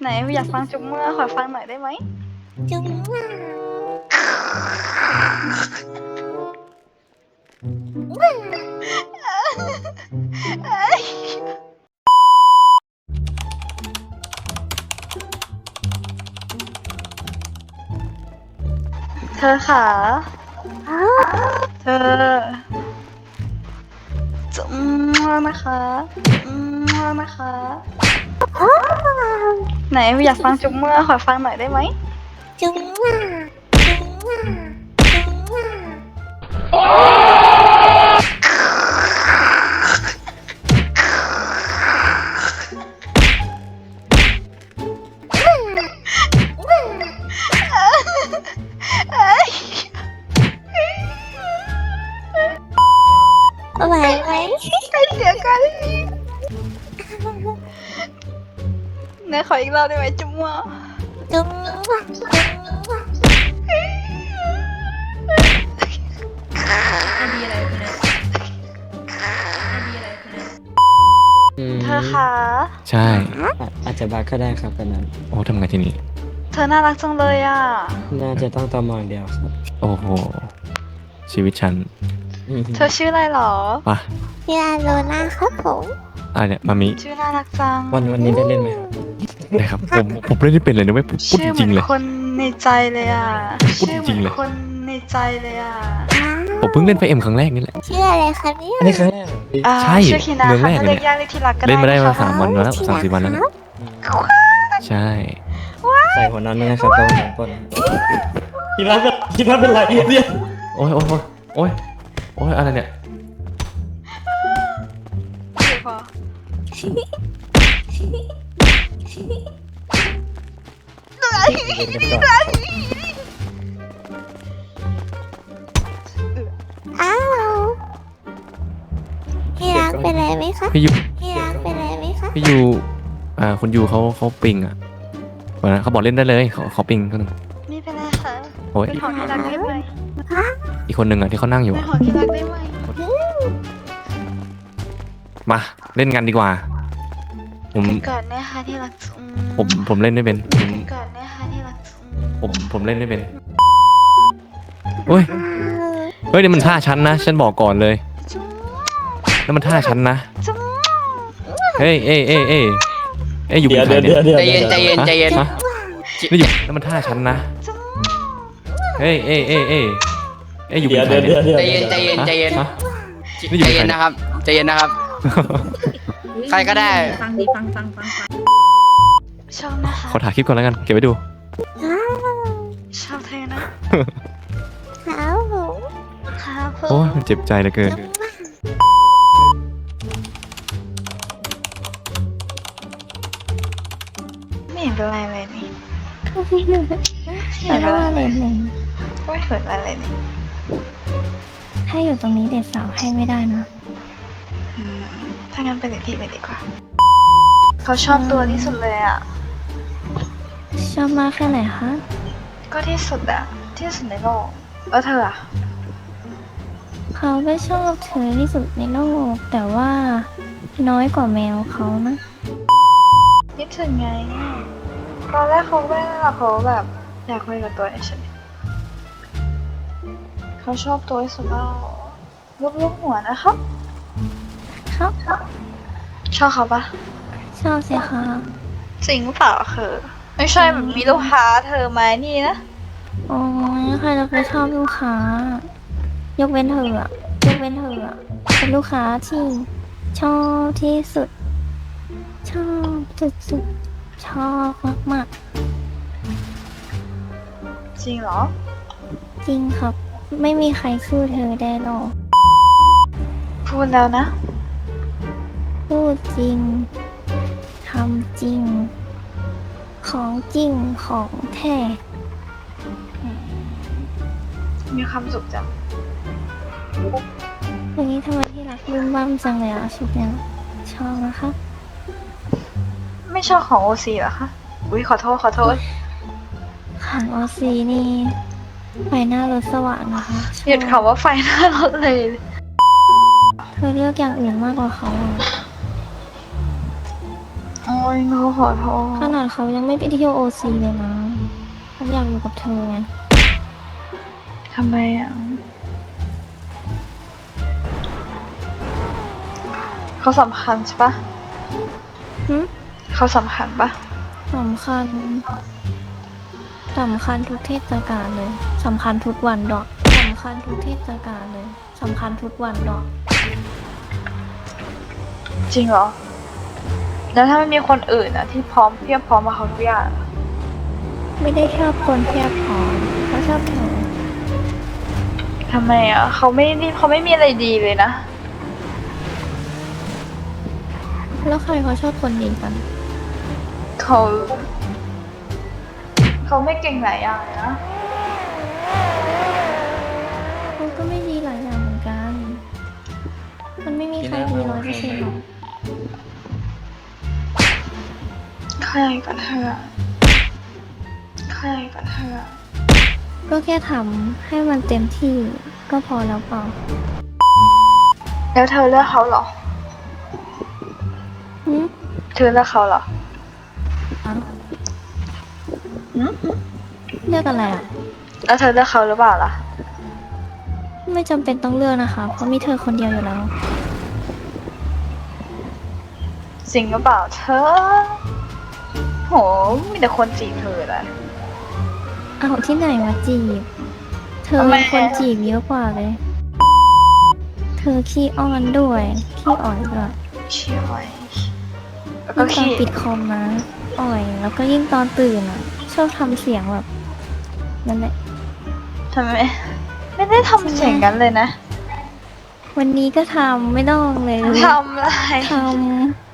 ไหนอยากฟังจุ๊บเมื่อขอฟังหน่อยได้ไหมจุ๊บว่าว่าเธอค่ะเธอจุ๊บเมื่อนะคะจุ๊บเมื่อนะคะ ไหนอยากฟังจุ๊บเมื่อขอฟังหน่อยได้ไหมจุ๊บว่าจุ๊บว่าจุ๊บว่าไหวไหมใกล้เสียกัน ไหนขออีกรอบได้ไหมจุ๊บเมื่อจุ๊บว่าจุ๊บว่าไอดีอะไรคุณเนี่ยดีอะไรคุณเนี่ยอืมเธอคะ ใช่อาจจะบักก็ได้ครับตอนนั้น โอ้ทำไงทีนี้เธอน่ารักจังเลยอะ น่าจะต้องตอมองเดียวครับโอ้โหชีวิตฉันมเธอชื่ออะไรหรอ ปะพี่อาโลนาครับผมอะเนี่ยมามิชื่อน่ารักจังวันวันนี้ได้เล่นไหมครับ นะครับผมผมเล่นไม่เป็นเลยนะเว้ยพูดพูดชื่อจเหมืริองๆเลยนคนในใจเลยอะพูดชื่อเหจริมืงๆเลยอนคนในใจเลยอะผมเพิ่งเล่นไฟเอ็มครั้งแรกนี่แหละ ชื่ออะไรคะเนี่ยอันนี้ครั้งแรกเหรอพี่อ่าใช่ชื่อคินาเมืองแรค่ะกถ้าเลยเรียกยากเรียกที่รักก็ได้เล่นมาได้มาะคะสามวันแล้วนะสามสี่วันแล้วนะใช่ใส่หัวนอนด้วยนะครับตรงหัวปนคิดว่าเป็นคิดว่าเป็นไรเนี่ยโอ้ยโอ้ยโอ้ยโอ้ยโอ้ยอะไรเนี่ยเดี๋ยวพอเย็นกันก่ อนอ้าวพี่รักเป็นไรไหมคะพี่ยูพี่รักเป็นไรไหมคะพี่ยูอ่าคุณยูเขาเขาปิงอะวันนั้นเขาบอกเล่นได้เลยเขาเขาปิงคนหนึ่งนี่เป็นไรคะโอ้ยเป็นของที่รักได้ไหมอีกคนหนึ่งอะที่เขานั่งอยู่เป็นอะของที่รักได้ไหมมาเล่นกันดีกว่า ผมก่อนนะคะที่รักจุ๊ผมผมเล่นไม่เป็นผมก่อนนะคะที่รักจุ๊ผมผมเล่นไม่เป็นเฮ้ยเฮ้ยนี่มันท่าฉันนะฉันบอกก่อนเลยแล้วมันท่าฉันนะจุ๊เฮ้ยเอ้ยเอ้ยเอ้ยเอ้ยอยู่เดี๋ยวเป็นใครเดี๋ยวเนี่เดี๋ยวยใจเย็นใจเย็นใจเย็น ฮะนี่อยู่แล้วมันท่าฉันนะเฮ้ยเอ้ยเอ้ยเอ้ยเอ้ยอยู่เดี๋เป็ยวนใครเดี๋ยวเนี่ย เดี๋ยวใจเย็นใจเย็นใจเย็นฮะนี่อยู่ใจเป็นใครเย็นเนี่ย นะครับใจเย็นนะครับ ใครก็ได้ ฟังดิฟังฟังฟังฟังชอบนะคะขอถ่ายคลิปก่อนแล้วกัน เก็บไว้ดู ชอบเธอนะครับผมครับผโอ้มยมันเจ็บใจเหลือเกิน ไม่เห็นเป็นไรเลยนี่แต่ว่าอะไรหนึ่งไม่เห็นอะไรเลยนี่ถ้าอยู่ตรงนี้เด็ดสาวให้ไม่ได้นะอืม ถ้างั้นไปเด็กที่เลยดีกว่า เขาชอบตัวที่สุดเลยอะ ชอบมากแค่ไหนคะ ก็ที่สุดอะที่สุดในโลก แล้วเธออะเขาไม่ชอบเธอที่สุดในโลก แต่ว่าน้อยกว่าแมวเขานะคิดถึงไง ตอนแรกเขาไม่ได้หรอกเขาแบบอยากคุยกับตัวเฉยเขาชอบตัวที่สุดแล้วลูบลูบหัวนะครับ ครับชอบเขาปะชอบสิคะจริงเปล่าคือไม่ใช่แบบมีลูกค้าเธอมานี่นะโอ้ยใครจะไปชอบลูกค้า ยกเว้นเธออะยกเว้นเธออะเป็นลูกค้าที่ชอบที่สุด ชอบสุดๆชอบมากจริงเหรอๆจริงครับ ไม่มีใครสู้เธอได้หรอกพูดแล้วนะ พูดจริง ทำจริง ของจริงของแท้ มีความสุขจังวันนี้ทำไมที่รักบึ้มบ้ามจังเลยอะชุดเนี้ยชอบนะคะ ไม่ชอบของโอซีเหรอคะ อุ้ยขอโทษขอโทษ ของโอซีนี่ ไฟหน้ารถสว่างนะคะชอบหยุดคำว่าไฟหน้ารถเลย เธอเลือกอย่างอื่นมากกว่าเขาอะ อืยเขาขอโทษขนาดเขายังไม่ไปเที่ยวโอซีเลยนะเขาอยากอยู่กับเธอไงทำไมอะเขาสำคัญใช่ปะหึเขาสำคัญปะสำคัญสำคัญทุกเทศกาลเลยสำคัญทุกวันดอกสำคัญทุกเทศกาลเลยสำคัญทุกวันดอก จริงเหรอ แล้วถ้าไม่มีคนอื่นอะที่พร้อมเพียบพร้อมมาเขาทุกอย่างอะไม่ได้ชอบคนเพียบพร้อมเขาชอบเธอทำไมอะเขาไม่ได้เขาไม่มีอะไรดีเลยนะ แล้วใครเขาชอบคนดีกันเขา เขาไม่เก่งหลายอย่างเลยนะ ใครกับเธออะใครกับเธออะก็แค่ทำให้มันเต็มที่ก็พอแล้วเปล่า แล้วเธอเลือกเขาเหรอหืมเธอเลือกเขาเหรออะหืมเลือกอะไรอะ แล้วเธอเลือกเขาหรือเปล่าล่ะ ไม่จำเป็นต้องเลือกนะคะ เพราะมีเธอคนเดียวอยู่แล้ว จริงหรือเปล่าเธอโห มีแต่คนจีบเธอแหละ เอาที่ไหนมาจีบ เธอทำไมเป็นคนจีบเยอะกว่าเลย เธอขี้อ้อนด้วยขี้อ่อยด้วยเชี่ยวไว้แล้วก็ยิ่งตอนขี้ปิดคอมนะอ่อย แล้วก็ยิ่งตอนตื่นอะ ชอบทำเสียงแบบนั่นแหละ ทำไมไม่ได้ทำเสียงกันเลยนะวันนี้ก็ทำไม่ต้องเลยทำอะไร ทำ